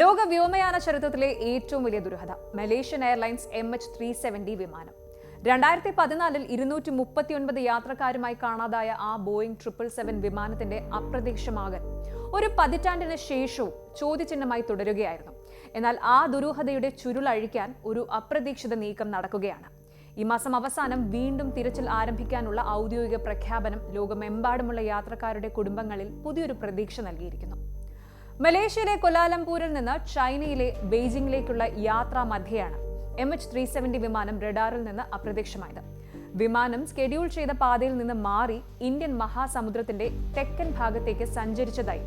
ലോക വ്യോമയാന ചരിത്രത്തിലെ ഏറ്റവും വലിയ ദുരൂഹത Malaysian Airlines M H three seventy വിമാനം. രണ്ടായിരത്തി പതിനാലിൽ ഇരുന്നൂറ്റി മുപ്പത്തിയൊൻപത് യാത്രക്കാരുമായി കാണാതായ ആ ബോയിങ് ട്രിപ്പിൾ സെവൻ വിമാനത്തിന്റെ അപ്രതീക്ഷമാകൻ ഒരു പതിറ്റാണ്ടിന് ശേഷവും ചോദ്യചിഹ്നമായി തുടരുകയായിരുന്നു. എന്നാൽ ആ ദുരൂഹതയുടെ ചുരുളഴിക്കാൻ ഒരു അപ്രതീക്ഷിത നീക്കം നടക്കുകയാണ്. ഈ മാസം അവസാനം വീണ്ടും തിരച്ചിൽ ആരംഭിക്കാനുള്ള ഔദ്യോഗിക പ്രഖ്യാപനം ലോകമെമ്പാടുമുള്ള യാത്രക്കാരുടെ കുടുംബങ്ങളിൽ പുതിയൊരു പ്രതീക്ഷ നൽകിയിരിക്കുന്നു. മലേഷ്യയിലെ കൊലാലംപൂരിൽ നിന്ന് ചൈനയിലെ ബെയ്ജിംഗിലേക്കുള്ള യാത്രാ മധ്യയാണ് എം എച്ച് ത്രീ സെവന്റി വിമാനം റഡാറിൽ നിന്ന് അപ്രത്യക്ഷമായത്. വിമാനം സ്കെഡ്യൂൾ ചെയ്ത പാതയിൽ നിന്ന് മാറി ഇന്ത്യൻ മഹാസമുദ്രത്തിന്റെ തെക്കൻ ഭാഗത്തേക്ക് സഞ്ചരിച്ചതായി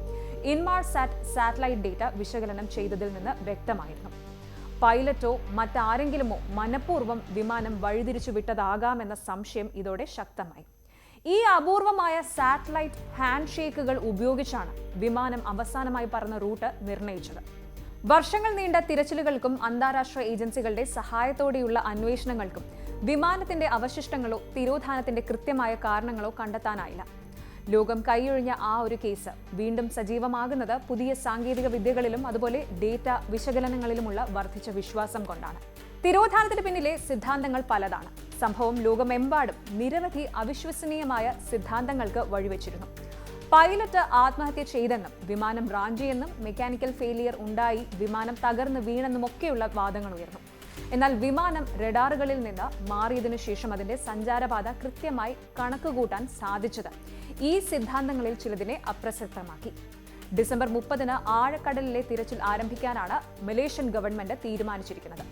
ഇൻമാർ സാറ്റ് സാറ്റലൈറ്റ് ഡേറ്റ വിശകലനം ചെയ്തതിൽ നിന്ന് വ്യക്തമായിരുന്നു. പൈലറ്റോ മറ്റാരെങ്കിലുമോ മനഃപൂർവം വിമാനം വഴിതിരിച്ചു വിട്ടതാകാമെന്ന സംശയം ഇതോടെ ശക്തമായി. ഈ അപൂർവമായ സാറ്റലൈറ്റ് ഹാൻഡ് ഷേക്കുകൾ ഉപയോഗിച്ചാണ് വിമാനം അവസാനമായി പറന്ന റൂട്ട് നിർണയിച്ചത്. വർഷങ്ങൾ നീണ്ട തിരച്ചിലുകൾക്കും അന്താരാഷ്ട്ര ഏജൻസികളുടെ സഹായത്തോടെയുള്ള അന്വേഷണങ്ങൾക്കും വിമാനത്തിന്റെ അവശിഷ്ടങ്ങളോ തിരോധാനത്തിന്റെ കൃത്യമായ കാരണങ്ങളോ കണ്ടെത്താനായില്ല. ലോകം കൈയൊഴിഞ്ഞ ആ ഒരു കേസ് വീണ്ടും സജീവമാകുന്നത് പുതിയ സാങ്കേതിക വിദ്യകളിലും അതുപോലെ ഡേറ്റ വിശകലനങ്ങളിലുമുള്ള വർദ്ധിച്ച വിശ്വാസം കൊണ്ടാണ്. തിരോധാനത്തിന് പിന്നിലെ സിദ്ധാന്തങ്ങൾ പലതാണ്. സംഭവം ലോകമെമ്പാടും നിരവധി അവിശ്വസനീയമായ സിദ്ധാന്തങ്ങൾക്ക് വഴിവെച്ചിരുന്നു. പൈലറ്റ് ആത്മഹത്യ ചെയ്തെന്നും വിമാനം റാഞ്ചിയെന്നും മെക്കാനിക്കൽ ഫെയിലിയർ ഉണ്ടായി വിമാനം തകർന്ന് വീണെന്നുമൊക്കെയുള്ള വാദങ്ങൾ ഉയർന്നു. എന്നാൽ വിമാനം റഡാറുകളിൽ നിന്ന് മാറിയതിനു ശേഷം അതിന്റെ സഞ്ചാരപാത കൃത്യമായി കണക്കുകൂട്ടാൻ സാധിച്ചത് ഈ സിദ്ധാന്തങ്ങളിൽ ചിലതിനെ അപ്രസക്തമാക്കി. ഡിസംബർ മുപ്പതിന് ആഴക്കടലിലെ തിരച്ചിൽ ആരംഭിക്കാനാണ് മലേഷ്യൻ ഗവൺമെന്റ് തീരുമാനിച്ചിരിക്കുന്നത്.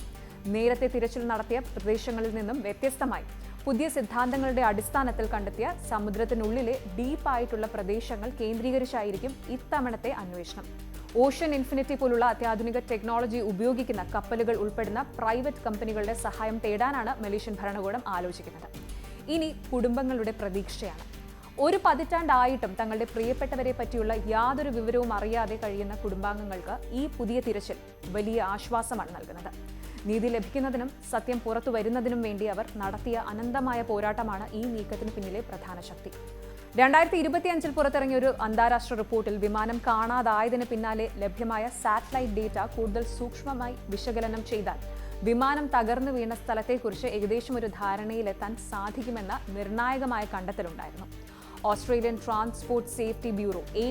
നേരത്തെ തിരച്ചിൽ നടത്തിയ പ്രദേശങ്ങളിൽ നിന്നും വ്യത്യസ്തമായി പുതിയ സിദ്ധാന്തങ്ങളുടെ അടിസ്ഥാനത്തിൽ കണ്ടെത്തിയ സമുദ്രത്തിനുള്ളിലെ ഡീപ്പായിട്ടുള്ള പ്രദേശങ്ങൾ കേന്ദ്രീകരിച്ചായിരിക്കും ഇത്തവണത്തെ അന്വേഷണം. ഓഷ്യൻ ഇൻഫിനിറ്റി പോലുള്ള അത്യാധുനിക ടെക്നോളജി ഉപയോഗിക്കുന്ന കപ്പലുകൾ ഉൾപ്പെടുന്ന പ്രൈവറ്റ് കമ്പനികളുടെ സഹായം തേടാനാണ് മലേഷ്യൻ ഭരണകൂടം ആലോചിക്കുന്നത്. ഇനി കുടുംബങ്ങളുടെ പ്രതീക്ഷയാണ്. ഒരു പതിറ്റാണ്ടായിട്ടും തങ്ങളുടെ പ്രിയപ്പെട്ടവരെ പറ്റിയുള്ള യാതൊരു വിവരവും അറിയാതെ കഴിയുന്ന കുടുംബാംഗങ്ങൾക്ക് ഈ പുതിയ തിരച്ചിൽ വലിയ ആശ്വാസമാണ് നൽകുന്നത്. നീതി ലഭിക്കുന്നതിനും സത്യം പുറത്തു വരുന്നതിനും വേണ്ടി അവർ നടത്തിയ അനന്തമായ പോരാട്ടമാണ് ഈ നീക്കത്തിന് പിന്നിലെ പ്രധാന ശക്തി. രണ്ടായിരത്തി ഇരുപത്തിയഞ്ചിൽ പുറത്തിറങ്ങിയ ഒരു അന്താരാഷ്ട്ര റിപ്പോർട്ടിൽ വിമാനം കാണാതായതിന് പിന്നാലെ ലഭ്യമായ സാറ്റലൈറ്റ് ഡേറ്റ കൂടുതൽ സൂക്ഷ്മമായി വിശകലനം ചെയ്താൽ വിമാനം തകർന്നു വീണ സ്ഥലത്തെക്കുറിച്ച് ഏകദേശം ഒരു ധാരണയിലെത്താൻ സാധിക്കുമെന്ന നിർണായകമായ കണ്ടെത്തലുണ്ടായിരുന്നു. ഓസ്ട്രേലിയൻ ട്രാൻസ്പോർട്ട് സേഫ്റ്റി ബ്യൂറോ എ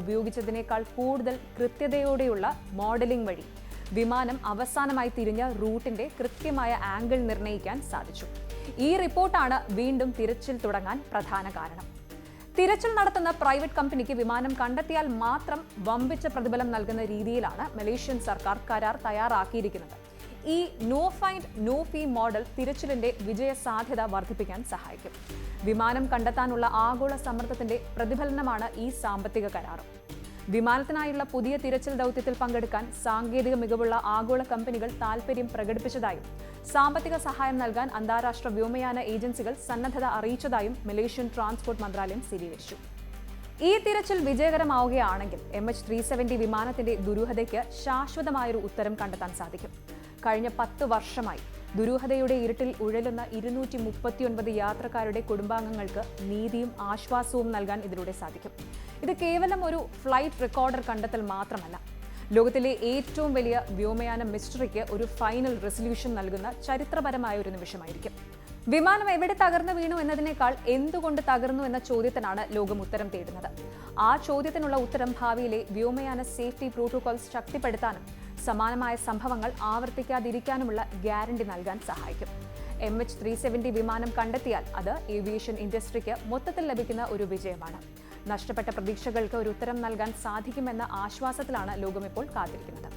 ഉപയോഗിച്ചതിനേക്കാൾ കൂടുതൽ കൃത്യതയോടെയുള്ള മോഡലിംഗ് വഴി വിമാനം അവസാനമായി തിരിഞ്ഞ റൂട്ടിന്റെ കൃത്യമായ ആംഗിൾ നിർണയിക്കാൻ സാധിച്ചു. ഈ റിപ്പോർട്ടാണ് വീണ്ടും തിരച്ചിൽ തുടങ്ങാൻ പ്രധാന കാരണം. തിരച്ചിൽ നടത്തുന്ന പ്രൈവറ്റ് കമ്പനിക്ക് വിമാനം കണ്ടെത്തിയാൽ മാത്രം വമ്പിച്ച പ്രതിഫലം നൽകുന്ന രീതിയിലാണ് മലേഷ്യൻ സർക്കാർ കരാർ തയ്യാറാക്കിയിരിക്കുന്നത്. ഈ no find no fee model തിരച്ചിലിന്റെ വിജയ സാധ്യത വർദ്ധിപ്പിക്കാൻ സഹായിക്കും. വിമാനം കണ്ടെത്താനുള്ള ആഗോള സമ്മർദ്ദത്തിന്റെ പ്രതിഫലനമാണ് ഈ സാമ്പത്തിക കരാറും. വിമാനത്തിനായുള്ള പുതിയ തിരച്ചിൽ ദൗത്യത്തിൽ പങ്കെടുക്കാൻ സാങ്കേതിക മികവുള്ള ആഗോള കമ്പനികൾ താൽപര്യം പ്രകടിപ്പിച്ചതായും സാമ്പത്തിക സഹായം നൽകാൻ അന്താരാഷ്ട്ര വ്യോമയാന ഏജൻസികൾ സന്നദ്ധത അറിയിച്ചതായും മലേഷ്യൻ ട്രാൻസ്പോർട്ട് മന്ത്രാലയം സ്ഥിരീകരിച്ചു. ഈ തിരച്ചിൽ വിജയകരമാവുകയാണെങ്കിൽ എം എച്ച് ത്രീ സെവന്റി വിമാനത്തിന്റെ ദുരൂഹതയ്ക്ക് ശാശ്വതമായൊരു ഉത്തരം കണ്ടെത്താൻ സാധിക്കും. കഴിഞ്ഞ പത്ത് വർഷമായി ദുരൂഹതയുടെ ഇരുട്ടിൽ ഉഴലുന്ന ഇരുന്നൂറ്റി മുപ്പത്തിയൊൻപത് യാത്രക്കാരുടെ കുടുംബാംഗങ്ങൾക്ക് നീതിയും ആശ്വാസവും നൽകാൻ ഇതിലൂടെ സാധിക്കും. ഇത് കേവലം ഒരു ഫ്ലൈറ്റ് റെക്കോർഡർ കണ്ടെത്തൽ മാത്രമല്ല. ലോകത്തിലെ ഏറ്റവും വലിയ വ്യോമയാന മിസ്റ്ററിക്ക് ഒരു ഫൈനൽ റെസൊല്യൂഷൻ നൽകുന്ന ചരിത്രപരമായ ഒരു നിമിഷമായിരിക്കും. വിമാനം എവിടെ തകർന്നു വീണു എന്നതിനേക്കാൾ എന്തുകൊണ്ട് തകർന്നു എന്ന ചോദ്യത്തിനാണ് ലോകം ഉത്തരം തേടുന്നത്. ആ ചോദ്യത്തിനുള്ള ഉത്തരം ഭാവിയിലെ വ്യോമയാന സേഫ്റ്റി പ്രോട്ടോകോൾസ് ശക്തിപ്പെടുത്താനും സമാനമായ സംഭവങ്ങൾ ആവർത്തിക്കാതിരിക്കാനുമുള്ള ഗ്യാരണ്ടി നൽകാൻ സഹായിക്കും. എം എച്ച് ത്രീ സെവന്റി വിമാനം കണ്ടെത്തിയാൽ അത് ഏവിയേഷൻ ഇൻഡസ്ട്രിക്ക് മൊത്തത്തിൽ ലഭിക്കുന്ന ഒരു വിജയമാണ്. നഷ്ടപ്പെട്ട പ്രതീക്ഷകൾക്ക് ഒരു ഉത്തരം നൽകാൻ സാധിക്കുമെന്ന ആശ്വാസത്തിലാണ് ലോകം ഇപ്പോൾ കാത്തിരിക്കുന്നത്.